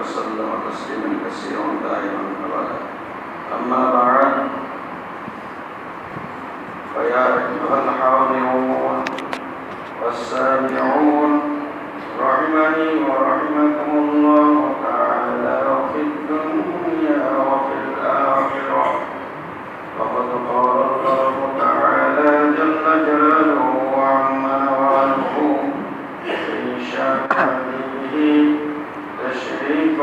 وسلم تسليما كثيرا دائما أبدا. أما بعد فيا أيها الحاضرون والسامعون رحمني ورحمكم الله.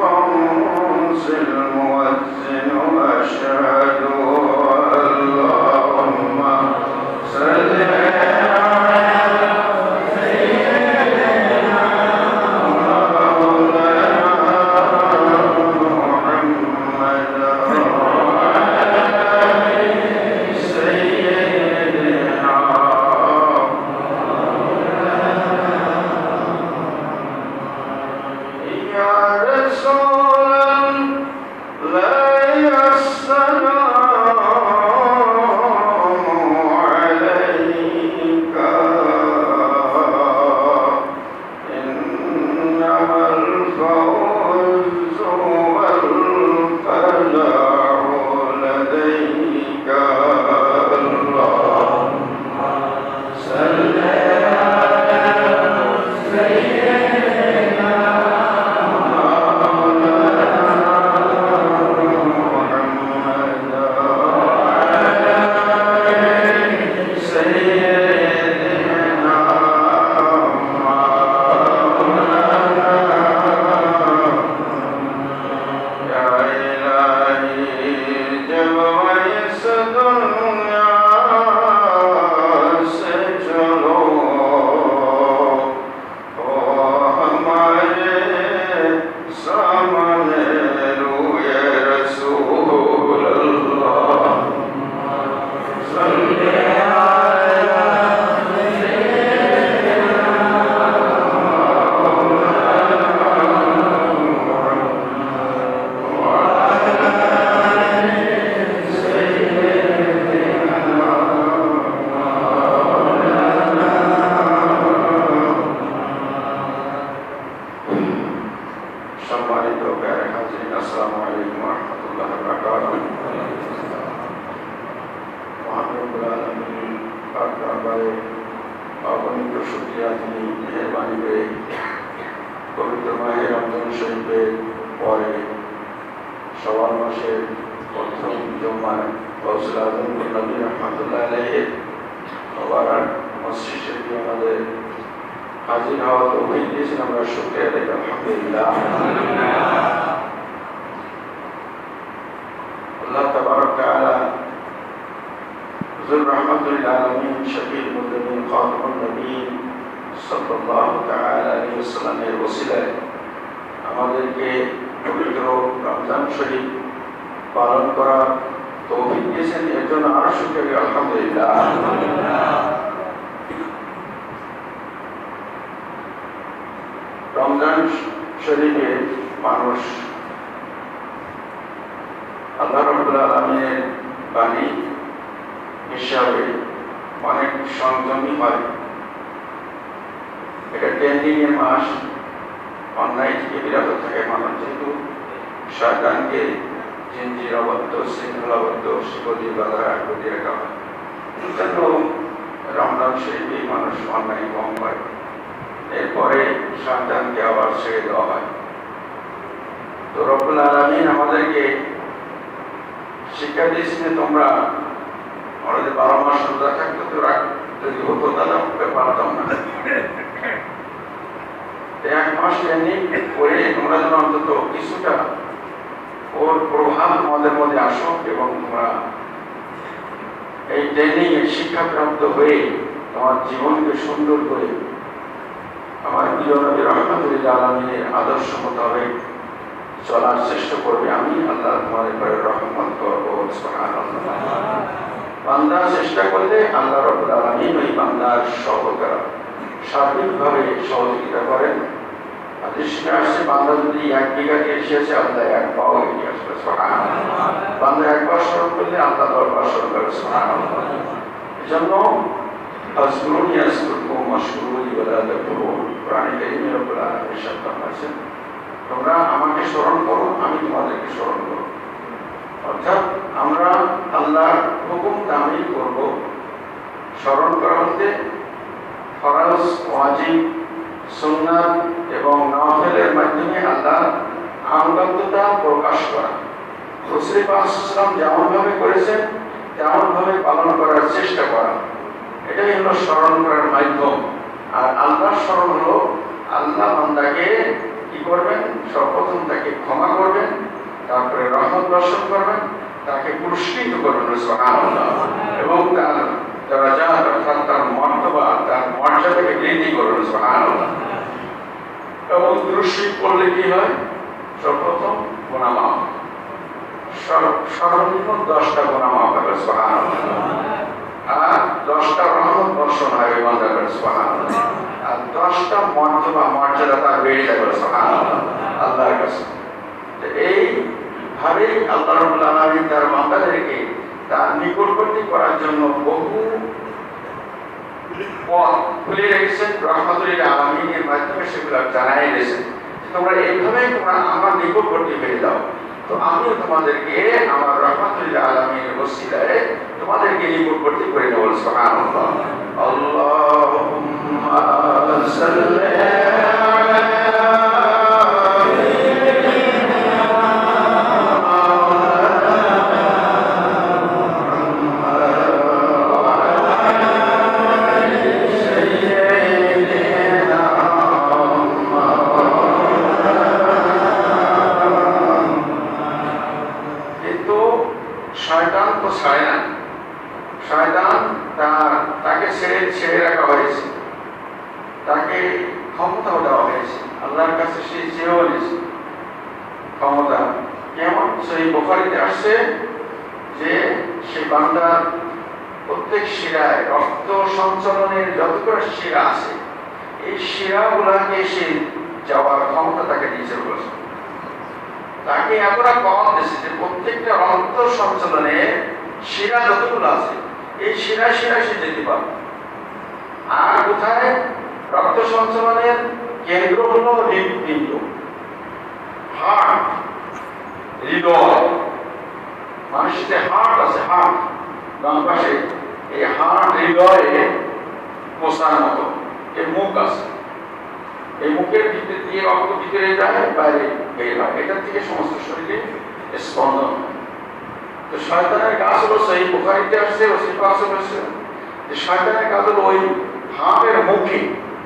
فانصر الموزن أشرف গৌসুল আজম নবী রহমতুল্লাহ আলহের সবার মসজিদ শরীফে আমাদের হাজির হওয়া তো হয়ে দিয়েছেন আমরা শুক্রিয়া দেখ আলহামদুলিল্লাহ আল্লাহ তাবারক তাআলা হুজুর রহমতুল আলমিন শফির মুদ্দিন খাতুন নবীন সাল্লাল্লাহু তাআলা আলাইহি ওয়াসাল্লামের ওসিলায় আমাদেরকে পবিত্র রমজান শরীফ পালন করা তৌফিক হিসাবে অনেক সংযমী হয়। এটা মাস অন্যায় থেকে বিরত থাকে মানুষ। যেহেতু শয়তানকে জিঞ্জিরাবদ্ধ শৃঙ্খলাবদ্ধ শিবলি বাধা রাখা হয় জন্য রমজান শরীফে মানুষ অন্যায় কম হয় এরপরে সন্তানকে আবার ছেড়ে দেওয়া হয় তো রব্বুল আলমিন আমাদেরকে শিক্ষা দিয়েছিলেন তোমরা আমাদের বারো মাস রোজা থাকতো তো রাখ- যদি হতো তাহলে পারতাম না এক মাস ট্রেনিং করে তোমরা যেন অন্তত কিছুটা ওর প্রভাব আমাদের মধ্যে আসুক এবং তোমরা এই ট্রেনিং এর শিক্ষাপ্রাপ্ত হয়ে তোমার জীবনকে সুন্দর করে আমার প্রিয় নবী আলমিনের আদর্শ মোতাবেক চলার চেষ্টা করবে আমি আল্লাহ ঘরে রহমত করব বান্দার চেষ্টা করলে আল্লাহ রব্বুল আলমিন ওই বান্দার সহকার সার্বিকভাবে সহযোগিতা করেন। বান্দা যদি এক বিঘাকে এসেছে আল্লাহ এক পাও এগিয়ে। বান্দা একবার স্মরণ করলে আল্লাহ দরবার স্মরণ করে সুবহানাল্লাহ। এজন্য আজকুরুনি আজকুরকুম আশকুরুনি ওয়ালা তাকফুরুন কোরআনে কারীমে তোমরা আমাকে স্মরণ করো, আমি তোমাদেরকে স্মরণ করব অর্থাৎ আমরা আল্লাহর হুকুম তামিল করব স্মরণ করা বলতে ফরাজ, ওয়াজিব সুন্নাত এবং নফেলের মাধ্যমে আল্লাহ আনুগত্যতা প্রকাশ করা রসুল পাকসাল্লাম যেমনভাবে করেছেন, তেমনভাবে পালন করার চেষ্টা করা এটাই হলো স্মরণ করার মাধ্যম। আর আল্লাহর স্মরণ হলো আল্লাহ বান্দাকে কি করবেন? সর্বপ্রথম তাকে ক্ষমা করবেন, তারপরে রহমত দর্শন করবেন, তাকে পুরস্কৃত করবেন এবং তার যারা অর্থাৎ সর্বপ্রথম দশটা হবে, সুবহানাল্লাহ। আর দশটা রহমত হয় ওই বান্দার আর দশটা মর্যাদা মর্যাদা তার বেড়ে যাবে, সুবহানাল্লাহ। আল্লাহর কাছে। তো এই ভাবেই আল্লাহ রাব্বুল আলামিন তার বান্দাদেরকে তার নিকটবর্তী করার জন্য বহু তোমরা এইভাবেই তোমরা আমার নিকটবর্তী হয়ে যাও। তো আমিও তোমাদেরকে আমার রহমতুল্লাহ আলমিনের ওসিলায় তোমাদেরকে নিকটবর্তী করে নেব আল্লাহুম্মা শয়তান তো ছাড়ে শয়তান তার, তাকে ছেড়ে ছেড়ে রাখা হয়েছে। তাকে ক্ষমতাও দেওয়া হয়েছে। আল্লাহর কাছে সে চেয়েও নিয়েছে। ক্ষমতা কেমন? সেই বোখারিতে আসছে যে সে বান্দার প্রত্যেক শিরায় রক্ত সঞ্চালনের যতগুলো শিরা আছে, এই শিরাগুলাকে সে যাওয়ার ক্ষমতা তাকে দিয়েছে বলেছে তাকে কম দিয়েছে যে প্রত্যেকটা সঞ্চালনে শিরা যতগুলো আছে, এই শিরা শিরা সে যেতে পারবে। আর কোথায়? রক্ত সঞ্চালনের কেন্দ্র হলো হৃদপিণ্ড হার্ট হৃদয়। মানুষের যে হার্ট আছে হার্ট বাম পাশে এই হার্ট হৃদয়ে পোষার মতো এই মুখ আছে। এই মুখের ভিতরে দিয়ে রক্ত ভিতরে যায়, বাইরে বের হয়। এটার থেকে সমস্ত শরীরে স্পন্দন তো শয়তানের কাজ হলো সেই বুখারিতে আসছে ও পাশে বসে। যে শয়তানের কাজ হলো ওই হাঁপের মুখে,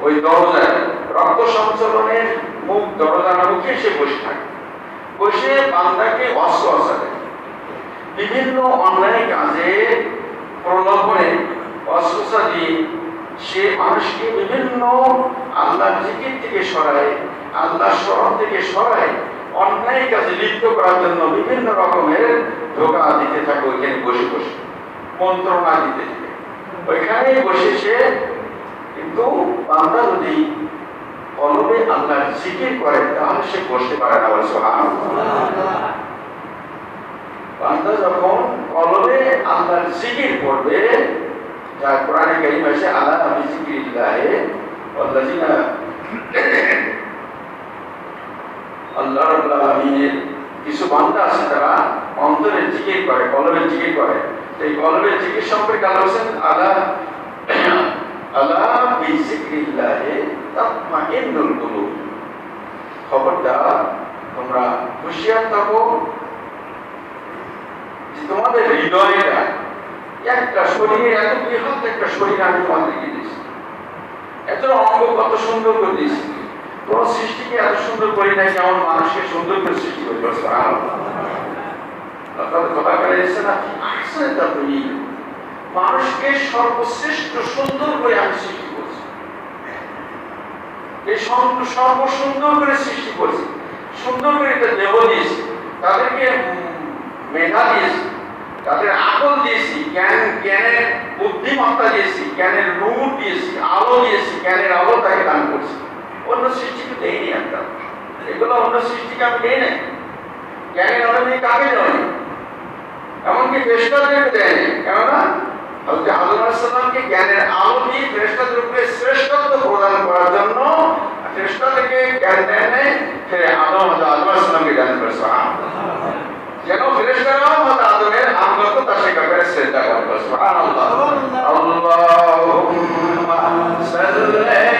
ওই দরজায় রক্ত সঞ্চালনের মুখ, দরজার মুখে সে বসে থাকে। বসে বান্দাকে অস্ত্র দেয় বিভিন্ন অন্যায় কাজে প্রলোভনে অস্পৃশ্যা দিয়ে সে মানুষকে বিভিন্ন আল্লাহ জিকির থেকে সরায় আল্লাহ স্মরণ থেকে সরায়, অন্যায় কাজে লিপ্ত করার জন্য বিভিন্ন রকমের ধোকা দিতে থাকে ওইখানে বসে বসে, মন্ত্রণা দিতে ওইখানে বসে সে কিন্তু বান্দা যদি কলবে আল্লাহর জিকির করে, তাহলে সে বসতে পারে না বলে বান্দা যখন কলবে আল্লাহর জিকির করবে কোরআনে কারিম আছে আল্লাহ কিছু বান্দা আছে তারা অন্তরে জিকির করে কলবে জিকির করে এই কলবে জিকির সম্পর্কে আল্লাহ হোসেন বিজিকিরিল্লাহে তাতমাইন্নুল কুলুব খবরদার তোমরা হুঁশিয়ার থাকো যে তোমাদের হৃদয়টা একটা শরীরের এত বৃহৎ একটা শরীর আমি তোমাদেরকে দিয়েছি। এত অঙ্গ কত সুন্দর করে দিয়েছি। কোন সৃষ্টিকে এত সুন্দর করি নাই যেমন মানুষকে সুন্দর করে সৃষ্টি করে তাদেরকে মেধা দিয়েছি। তাদের আকল দিয়েছি, জ্ঞান, জ্ঞানের বুদ্ধিমত্তা দিয়েছি, জ্ঞানের নূর দিয়েছি, আলো দিয়েছি, জ্ঞানের আলো তাকে দান করছি। অন্য সৃষ্টিকে দেয়নি একটা। এগুলো অন্য সৃষ্টিকে আমি দেই নাই। জ্ঞানের আলো নিয়ে কাকে দেয়নি এমনকি ফেরেশতাদেরকে দেয়নি কেননা, হযরত আদম আলাইহিস জ্ঞানের আলো দিয়ে ফেরেশতাদের উপরে শ্রেষ্ঠত্ব প্রদান করার জন্য ফেরেশতাদেরকে জ্ঞান দেয় নাই সে আদম হযরত আদম আলাইহিস জ্ঞান করে যেন ফেরেশতারাও হযরত আদমের আমগত তার শিক্ষা করে শ্রদ্ধা করে? সুবহানাল্লাহ। আল্লাহুম্মা সাল্লি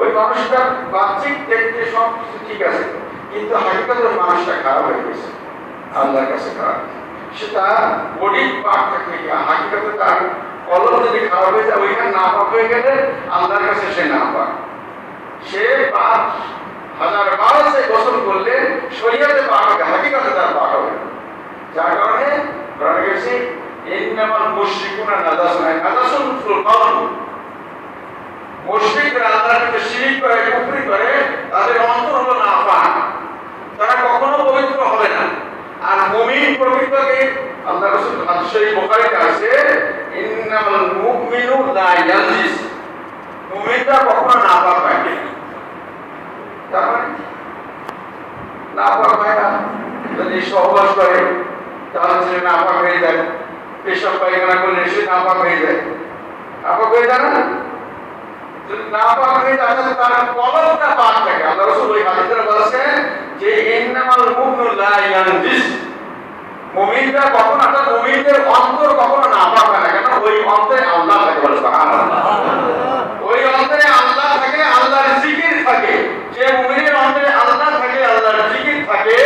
ওই মানুষটা বাহ্যিক দেখতে সব কিছু ঠিক আছে, কিন্তু ওই মানুষটা খারাপ হয়ে গেছে, আল্লাহর কাছে খারাপ। সেটা বডির পার্ট থাকে হাকিকাতে তার কলম যদি খারাপ হয়ে যায়, ওইখানে না পাক হয়ে গেলে আল্লাহর কাছে সে না পাক সে পাঁচ হাজার বার সে গোসল করলে শরীয়তে পাক হবে, হাকিকাতে তার পাক হবে। যার কারণে কোরআনে গেছে ইন্নামাল মুশরিকুনা নাজাসুন নাজাসুন ফিল কলব মুশরিকরা আল্লাহর কাছে শিরিক করে করে, তাদের অন্তর হলো নাপাক তারা কখনো পবিত্র হবে না। আর মুমিন প্রকৃতকে, আল্লাহ রাসূল শরীফ বুখারীতে আছে, ইন্নামাল মুমিনু লা হয় না। তার মানে না। যদি সহবাস করে, তাহলে সে নাপাক হয়ে যায়। পেশাব পায়খানা করলে সে নাপাক হয়ে যায়। নাপাক হয়ে যায় না? যদি নাপাক হয়ে যায় তাহলে তার কলমটা পাক থাকে। ওই হাদিসে বলেছেন যে, ইন্নামাল মুমিনু লা ইয়ানজিস। মুমিনরা কখনো, অর্থাৎ মুমিনদের অন্তর কখনো নাপাক হয় না। কেন ওই অন্তরে আল্লাহ থাকে বলে ওই অন্তরে আল্লাহ থাকে, আল্লাহর জিকির থাকে। যে মুমিনের অন্তরে আল্লাহ থাকে, আল্লাহর জিকির থাকে,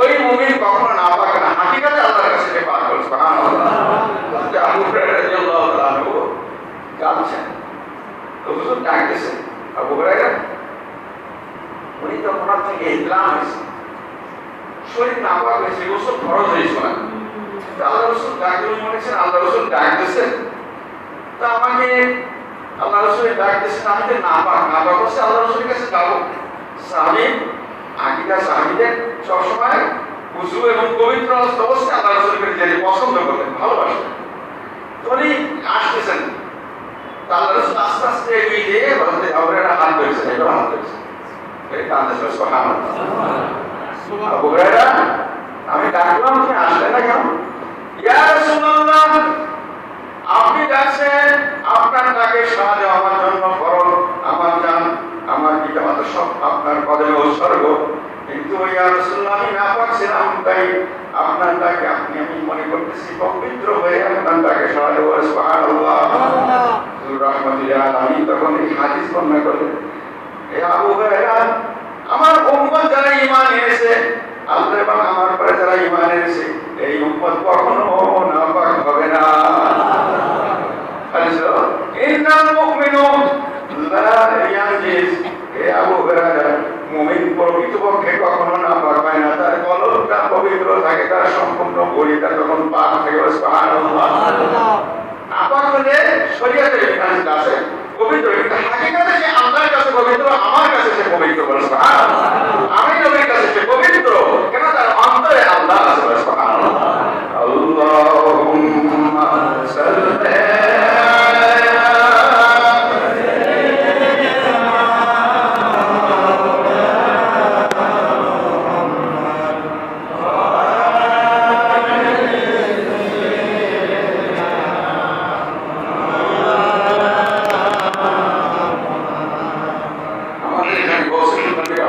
ওই মুমিন কখনো না পাকে না। হাকিকাতে আল্লাহর কাছে পাক করে, সুবহানাল্লাহ। হুজুর ডাকতেছেন আবু হুরায়রা উনি তো ওনার থেকে ইসলাম হয়েছে। শরীর নাপাক হয়েছে গোসল ফরজ হয়েছে না আল্লাহ রসুল ডাক উনি মনে করছেন আল্লাহ রসুল ডাকতেছেন তা আমাকে আল্লাহ রসুলের ডাক দিয়েছেন, আমি তো না পাক না পাক হচ্ছে আল্লাহ রসুলের কাছে যাব। সাহাবি আকিদা সাহাবিদের সবসময় উজু এবং পবিত্র অবস্থায় আল্লাহ রসুলের কাছে পছন্দ করতেন, ভালোবাসতেন। সেই বিয়ে হজরত আবু হুরায়রা আমি ডাকলাম কি আসলে না কেন ইয়া রাসূলুল্লাহ আপনি যাচ্ছেন আপনার ডাকে সাড়া আমার জন্য ফরজ আমার জান আমার পিতা মাতা সব আপনার কদমে উৎসর্গ। কিন্তু ইয়া রাসূলুল্লাহ আমি না পাচ্ছিলাম তাই আপনার আপনি আমি মনে করতেছি পবিত্র হয়ে আপনার দেবো সুবহানাল্লাহ। হুজুর রাহমাতুল্লাহ আলামিন তখন এই হাদিস বর্ণনা করলেন হে আবু হুরায়রা আমার উম্মত যারা ঈমান এনেছে আল্লাহ এবং আমার পরে যারা ঈমান এনেছে এই উম্মত কখনো নাপাক হবে না। ইন্নাল মুমিনুন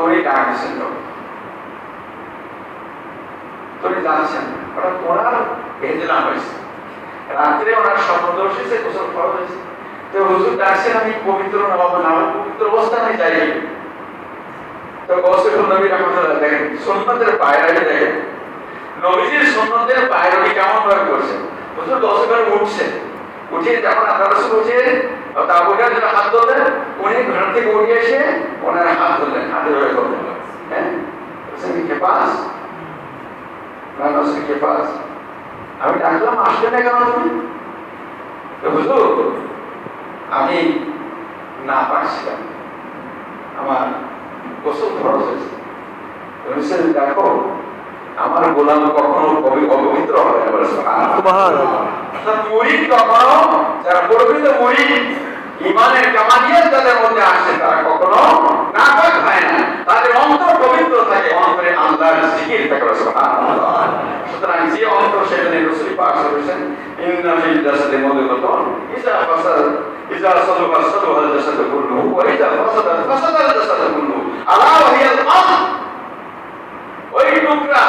উনি ডাক ওটা ওনার ভেজলাম হয়েছে। রাত্রে ওনার হয়েছে। তো হুজুর ডাকছেন, আমি পবিত্র নবাব যাই। তো নবী রহমতুল্লাহ দেখেন সন্ন্যতের দেখেন। নবীজির সন্ন্যতের কেমন ভাবে করছে? হুজুর উঠে যখন আপনার রসুল উঠে তাবুটার জন্য হাত ধরলেন উনি ঘর থেকে উঠে এসে ওনার হাত ধরলেন হাতে ধরে ধরলেন হ্যাঁ কে পাস কে পাস আমি ডাকলাম আসলে না কেন তুমি হুজুর আমি না পারছিলাম। আমার গোসল খরচ হয়েছে। বলছেন দেখো আমার গোলাম কখনো পবি- অপবিত্র হবে না বলে সুবহানাল্লাহ। মুরিদ কখনো? যারা প্রকৃত মুরিদ ইমানের কামালিয়াত যাদের মধ্যে আসে তারা কখনো নাপাক হয় না। তাদের অন্তর পবিত্র থাকে, অন্তরে আল্লাহর জিকির থাকে সুতরাং যে অন্তর সেখানে বলেছেন ইন্না ফিল জাসাদি মুদগাতুন ইজা ফাসাদ, ইজা জাসাদু ওয়া ইজা ফাসাদা ফাসাদা জাসাদু আলা ওয়া ওই টুকরা,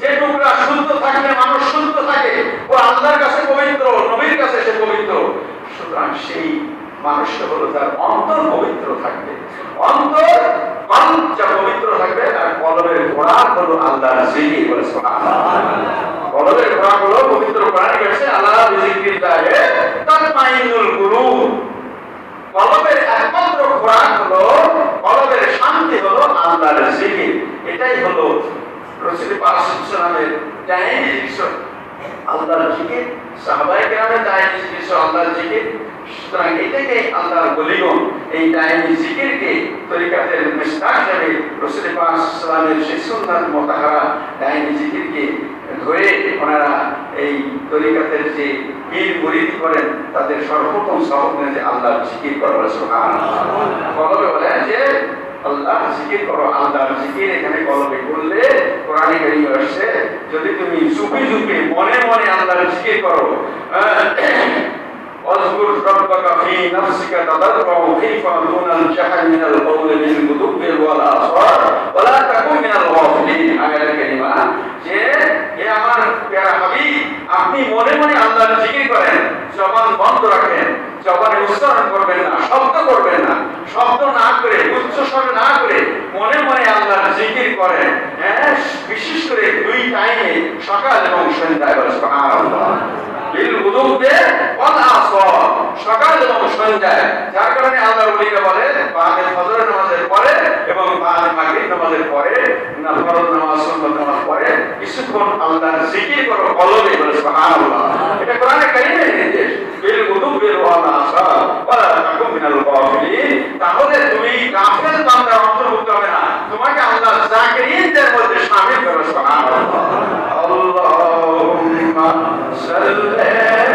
যে টুকরা শুদ্ধ থাকলে, মানুষ শুদ্ধ থাকে, ও আল্লাহর কাছে পবিত্র, নবীর কাছে সে পবিত্র। সুতরাং সেই মানুষটা হলো তার অন্তর পবিত্র থাকবে। অন্তর যা পবিত্র থাকবে আর কলবের ঘোড়া হলো আল্লাহর জিকির বলে কলবের ঘোড়া হলো পবিত্র গেছে আল্লাহ বিজিকিল্লাহে তাতমাইনুল কুলুব। কলবের একমাত্র খোরাক হলো, কলবের শান্তি হলো জিকির। এটাই হলো রসুল পাক সাল্লামের ডাইনি আল্লাহর জিকির, সাহাবায়ে তাদের সর্বপ্রথম নেন যে আল্লাহর জিকির করো, সুবহানাল্লাহ। কলবে যে আল্লাহ জিকির করো, আল্লাহর জিকির এখানে কলবে করলে কোরআনে আসছে, যদি তুমি চুপি চুপি মনে মনে আল্লাহর জিকির করো واذكر ربك في نفسك تضرعا وخيفا دون الجهل من القول بالغدو والاصوات ولا تكن من الغافلين আয়াত কারিমা যে হে আমার প্যারা হাবিব আপনি মনে মনে আল্লাহর জিকির করেন জবান বন্ধ রাখেন জবানে উচ্চারণ করবেন না শব্দ করবেন না শব্দ না করে উচ্চ স্বরে না করে মনে মনে আল্লাহর জিকির করেন হ্যাঁ বিশেষ করে দুই টাইমে সকাল এবং সন্ধ্যায় বলে সুবহানাল্লাহ বিল গুদুবে ওয়াল আসর, সকাল এবং সন্ধ্যায় যার কারণে আল্লাহর ওলিরা বলে, বাদে ফজর নামাজের পরে এবং বাদে মাগরিব নামাজের পরে, না ফরজ নামাজ, সুন্নাত নামাজ পরে কিছুক্ষণ আল্লাহর জিকির করো কলবে বলে সুবহানাল্লাহ। এটা কোরআনে কারিমে নির্দেশ। বিল গুদুব বিল ওয়ানাসা ওয়ালা তাকুম মিনাল গাফিলিন। তাহলে তুমি কাফের বান্দার অন্তর্ভুক্ত হবে না। তোমাকে আল্লাহ জাকিরিনদের মধ্যে শামিল করবে সুবহানাল্লাহ। সাল্লি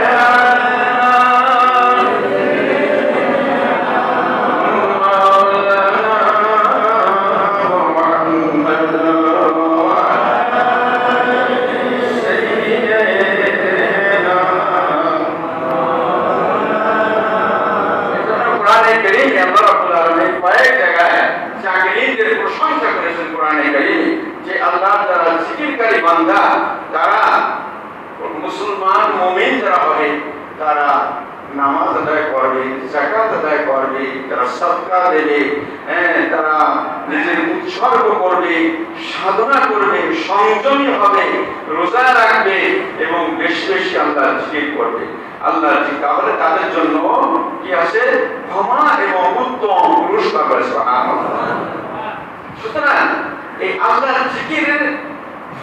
এই আল্লাহর জিকিরের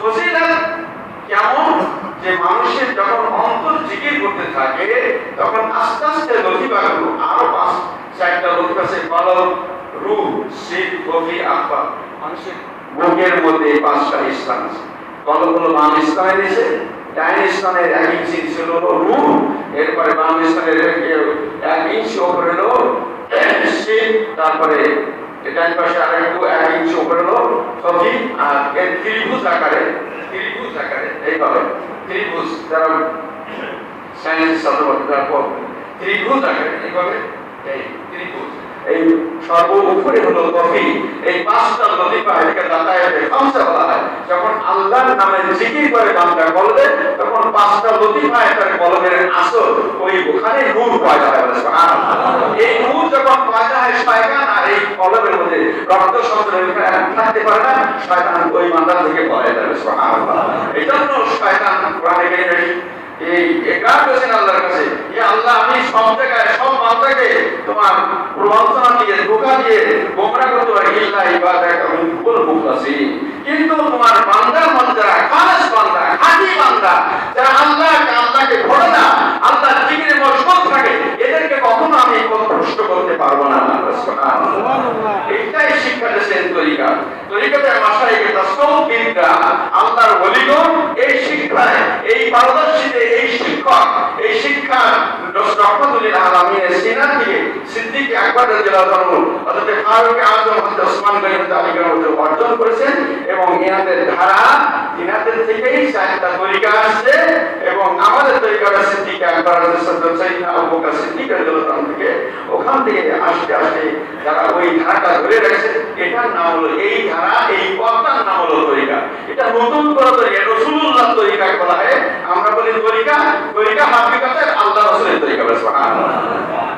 ফজিলত কেমন? যে মানুষের যখন অন্তর জিকির করতে থাকে, তখন আস্তে আস্তে লতিফাগুলো আরও পাঁচ, চারটা লতিফা আছে কলম শীত গভীর আব্বা মানুষের বুকের মধ্যে পাঁচটা স্থান আছে। কলম হলো বাম স্থানে দিয়েছে, ডাইন স্থানের এক ইঞ্চি ছিল হলো এরপরে বাম স্থানের এক- ইঞ্চি ওপরে হলো শীত তারপরে ডান পাশে আর একটু এক ইঞ্চি উপরে হলো সবজি আর এর ত্রিভুজ আকারে ত্রিভুজ আকারে, এইভাবে, ত্রিভুজ, যারা সায়েন্স পড়বে, ত্রিভুজ আকারে, এইভাবে, এই ত্রিভুজ। এই সর্ব হলো কফি। এই পাঁচটা লতিফা এটাকে যাতায়াতে খামসা বলা হয়। যখন আল্লাহর নামে জিকির করে বান্দা বলবে, তখন পাঁচটা লতিফা এটার কলমের আসল, ওই ওখানে নূর পয়দা হয় এই নূর যখন পয়দা হয় শয়তান আর এই কলমের মধ্যে রক্ত সন্ত্রাস থাকতে পারে না, শয়তান ওই বান্দা থেকে পয়দা যাবে সুবহানাল্লাহ। এই জন্য শয়তান কোরআনে এই একরার করেছেন আল্লাহর কাছে যে আল্লাহ, আমি সব জায়গায়, সব বান্দাকে তোমার প্রবঞ্চনা দিয়ে, ধোকা দিয়ে গোমরা করতে পারি। কিন্তু তোমার বান্দা হন যারা খালাস বান্দা খাঁটি বান্দা, যারা আল্লাহ আল্লাহকে ধরে না, আল্লাহ জিকিরে মশগুল থাকে, এদেরকে কখনো আমি কষ্ট করতে পারব না। এইটাই শিক্ষা দিয়েছেন তরিকা তরিকাতে মাসাইকে তাসawuf বিদ্যা, আল্লাহর বলিগণ এই শিক্ষায়, এই পারদর্শীতে শিক্ষক, এই শিক্ষা রহমতুল্লাহ আলামিনের সিনার থেকে সিদ্দিক আকবর আনহু, হযরত ফারুক হযরত ওসমান গনি তালিকার মধ্যে অর্জন করেছেন এবং ইনাদের ধারা ইনাদের থেকেই চারটা তরিকা আসছে এবং আমাদের তরিকা সিদ্দিক আকবর সাইয়েদনা আবু বকর থেকে। ওখান থেকে আসতে আসতে যারা ওই ধারাটা ধরে রেখেছে, এটার নাম হলো এই ধারা, এই পথটার নাম হলো তরিকা। এটা নতুন করে তরিকা রসুল্লাহ তরিকাকে বলা হয়। আমরা বলি তরিকা তরিকা হাকিকাতে আল্লাহ রসুলের তরিকা সুবহানাল্লাহ।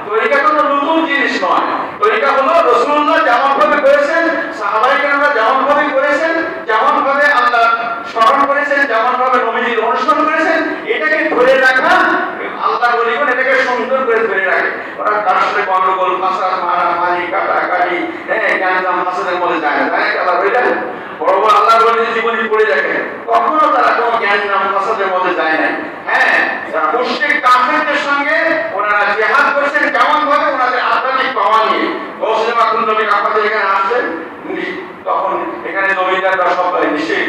তরিকা কোনো নতুন জিনিস নয় তরিকা হলো রসুল্লাহ যেমন ভাবে করেছেন সাহাবাই কেরামরা যেমন ভাবে করেছেন যেমন ভাবে আল্লাহ স্মরণ করেছেন যেমন ভাবে নবীজির অনুসরণ করেছেন, এটাকে ধরে রাখা আল্লাহ বলিগণ এটাকে সুন্দর করে ধরে রাখে। ওরা কার সাথে গন্ডগোল ফাসাদ মারা মারি কাটা কাটি হ্যাঁ জ্ঞানদাম ফাসাদের মধ্যে যায় না। জানে আল্লাহ বলে? যায় বড় বড় আল্লাহ বলে জীবনী পড়ে দেখে কখনো তারা কোনো জ্ঞান নাম মধ্যে যায় না হ্যাঁ মুশরিক, কাফেরদের সঙ্গে ওনারা জিহাদ করেছেন কেমন ভাবে ওনাদের আধ্যাত্মিক পাওয়া নিয়ে। গৌসে মাকুল নবী আপনাদের এখানে আসছেন তখন এখানে জমিদাররা সবাই নিশ্চয়ই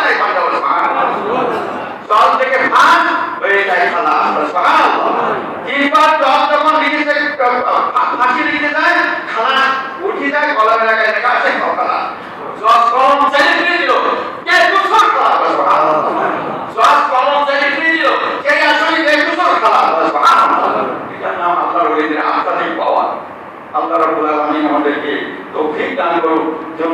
জল থেকে ফাঁস হয়ে যায় খালা। তিনবার জল যখন লিখেছে ফাঁসি লিখতে যায়, খালা উঠে যায়, গলা এলাকায় লেখা আছে খালা। জল কলম চালিয়ে দিল, কে দুশোর খালা জল কলম চালিয়ে কে আসলে কে দুশোর খালা এটার নাম আল্লাহর ওলিদের তৌফিক দান করুক, যেন